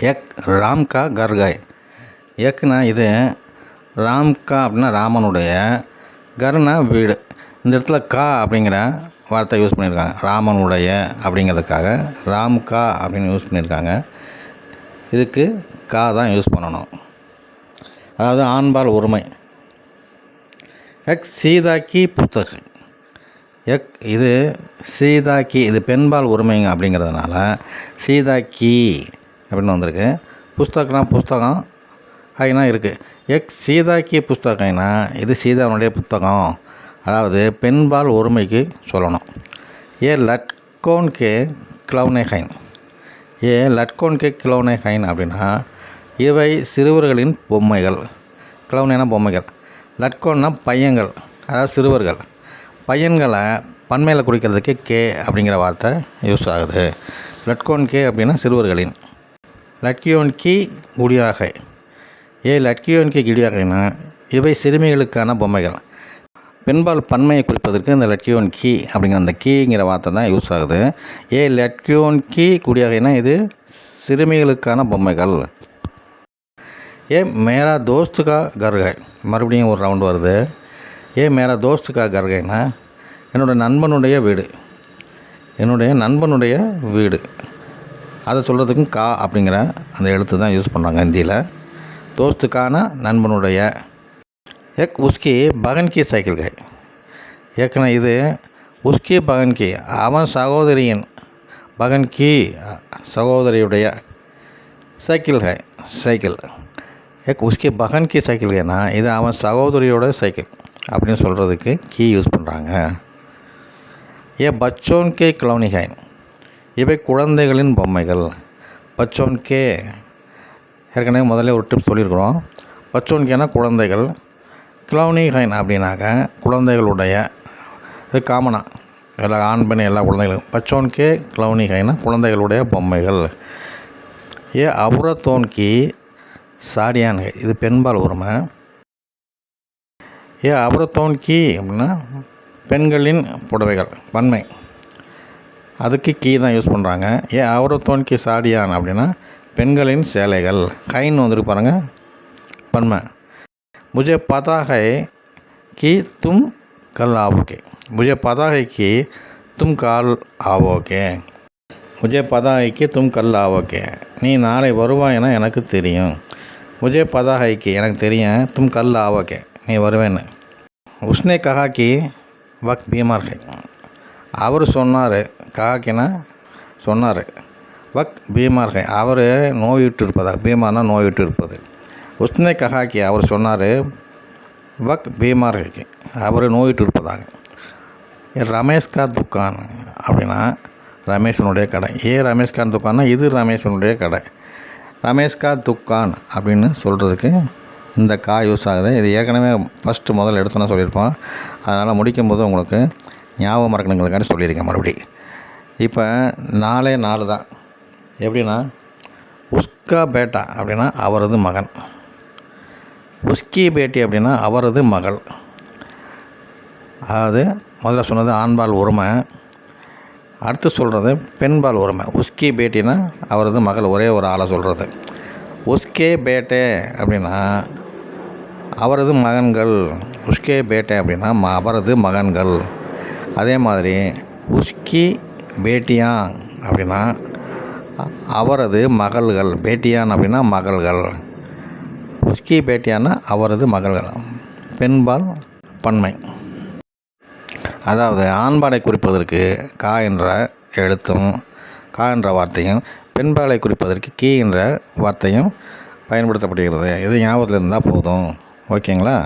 Egg ராம்கா கர்காய். எக்னா இது ராம்கா அப்படின்னா ராமனுடைய கர்னா வீடு. இந்த இடத்துல கா அப்படிங்கிற வார்த்தை யூஸ் பண்ணியிருக்காங்க. ராமனுடைய அப்படிங்கிறதுக்காக ராம்கா அப்படின்னு யூஸ் பண்ணியிருக்காங்க. இதுக்கு கா தான் யூஸ் பண்ணணும். அதாவது ஆண்பால் உரிமை எக் சீதா கி எக் இது சீதா கி இது பெண்பால் உரிமைங்க அப்படிங்கிறதுனால சீதா கி அப்படின்னு வந்திருக்கு. புஸ்தகம்னா புஸ்தகம் ஹைனா இருக்குது எக் சீதா புஸ்தகம்னா இது சீதாவுடைய புத்தகம். அதாவது பெண்பால் ஒருமைக்கு சொல்லணும். ஏ லட்கோன் கே கிளவுனே ஹைன். ஏ லட்கோன் கே கிளவுனே ஹைன் அப்படின்னா இவை சிறுவர்களின் பொம்மைகள். கிளவுனேனா பொம்மைகள். லட்கோன்னா பையன்கள் அதாவது சிறுவர்கள். பையன்களை பன்மையில் குறிக்கிறதுக்கு கே அப்படிங்கிற வார்த்தை யூஸ் ஆகுது. லட்கோன் கே அப்படின்னா சிறுவர்களின். லட்கியோன் கி ஏ லட்கியோன் கி இவை சிறுமிகளுக்கான பொம்மைகள். பெண்பால் பன்மையை குறிப்பதற்கு இந்த லட்கியோன் கீ அப்படிங்கிற அந்த கீங்கிற வார்த்தை தான் யூஸ் ஆகுது. ஏ லட்கியோன் கீ குடியாகனா இது சிறுமிகளுக்கான பொம்மைகள். ஏ மேரா தோஸ்துக்கா கர்கை. மறுபடியும் ஒரு ரவுண்டு வருது. ஏ மேரா தோஸ்துக்கா கர்கைனா என்னோடய நண்பனுடைய வீடு. என்னுடைய நண்பனுடைய வீடு. அதை சொல்கிறதுக்கும் கா அப்படிங்கிற அந்த எழுத்து தான் யூஸ் பண்ணுறாங்க ஹிந்தியில். தோஸ்துக்கான நண்பனுடைய எக் உஸ்கி பகன்கி சைக்கிள் கை. ஏற்கனவே இது உஸ்கி பகன் கி அவன் சகோதரியின் பகன்கி சகோதரியுடைய சைக்கிள் கை சைக்கிள். எக் உஸ்கி பகன் கி சைக்கிள் கைனா இது அவன் சகோதரியோட சைக்கிள் அப்படின்னு சொல்கிறதுக்கு கீ யூஸ் பண்ணுறாங்க. ஏ பச்சோன் கே கிளவுனி ஹைன் இவை குழந்தைகளின் பொம்மைகள். பச்சோன் கே. ஏற்கனவே முதல்ல ஒரு டிப் சொல்லியிருக்கிறோம். பச்சோன் கேனா குழந்தைகள். கிளவுனி ஹைன் அப்படின்னாக்க குழந்தைகளுடைய இது காமனாக எல்லா ஆண் பெண் எல்லா குழந்தைகளும் பச்சோன் கே கிளவுனி ஹைனா குழந்தைகளுடைய பொம்மைகள். ஏ அபுரத்தோன் கி சாடியான் இது பெண்பால் உரிமை. ஏ அபுரத்தோன் கி அப்படின்னா பெண்களின் புடவைகள் பன்மை அதுக்கு கீ தான் யூஸ் பண்ணுறாங்க. ஏன் அவரத்தோன் கி சாடியான் அப்படின்னா பெண்களின் சேலைகள். கைன்னு வந்துருக்கு பாருங்க. பன்மை. முஜே பதாகை கி தும் கல் ஆவோகே. முஜே பதாகை கி தும் கால் ஆவோகே. முஜே பதாகைக்கு தும் கல் ஆவோகே. நீ நாளை வருவாயினா எனக்கு தெரியும். முஜே பதாகைக்கு எனக்கு தெரியும். தும் கல் ஆவோகே. நீ வருவேன்னு. உஸ்னே கஹாக்கி வக் பீமார் கை அவர் சொன்னார் காக்கினா சொன்னார். வக் பீமார் ஹை அவர் நோயுற்று இருப்பதா பீமார்னா நோயுற்று இருப்பது உஸ்னே கஹாக்கி அவர் சொன்னார் வக் பீமார் ஹைக்கு அவர் நோயிட்டு இருப்பதாக ரமேஷ்கா துக்கான் அப்படின்னா ரமேஷனுடைய கடை. ஏ ரமேஷ் கான் துக்கான்னா இது ரமேஷனுடைய கடை. ரமேஷ்கா துக்கான் அப்படின்னு சொல்கிறதுக்கு இந்த கா யூஸ் ஆகுது. இது ஏற்கனவே ஃபஸ்ட்டு முதல் எடுத்தோன்னா சொல்லியிருப்போம். அதனால் முடிக்கும்போது உங்களுக்கு ஞாபகம் மறக்கணுங்களுக்காண்டி சொல்லியிருக்கேன் மறுபடி. இப்போ நாலே நாலு தான். எப்படின்னா உஸ்கா பேட்டா அப்படின்னா அவரது மகன். உஸ்கி பேட்டி அப்படின்னா அவரது மகள். அதாவது முதல்ல சொன்னது ஆண்பால் உரிமை. அடுத்து சொல்கிறது பெண்பால் உரிமை. உஸ்கி பேட்டினா அவரது மகள் ஒரே ஒரு ஆளை சொல்கிறது உஸ்கே பேட்டே அப்படின்னா அவரது மகன்கள். உஸ்கே பேட்டே அப்படின்னா ம- அவரது மகன்கள். அதே மாதிரி உஸ்கி பேட்டியாங் அப்படின்னா அவரது மகள்கள் பேட்டியான் அப்படின்னா மகள்கள். உஸ்கி பேட்டியான்னா அவரது மகள்கள். பெண்பால் பன்மை. அதாவது ஆண்பாலை குறிப்பதற்கு கா என்ற எழுத்தும் கா என்ற வார்த்தையும் பெண்பாலை குறிப்பதற்கு கீ என்ற வார்த்தையும் பயன்படுத்தப்படுகிறது. இது ஞாபகத்தில் இருந்தால் போதும். ஓகேங்களா?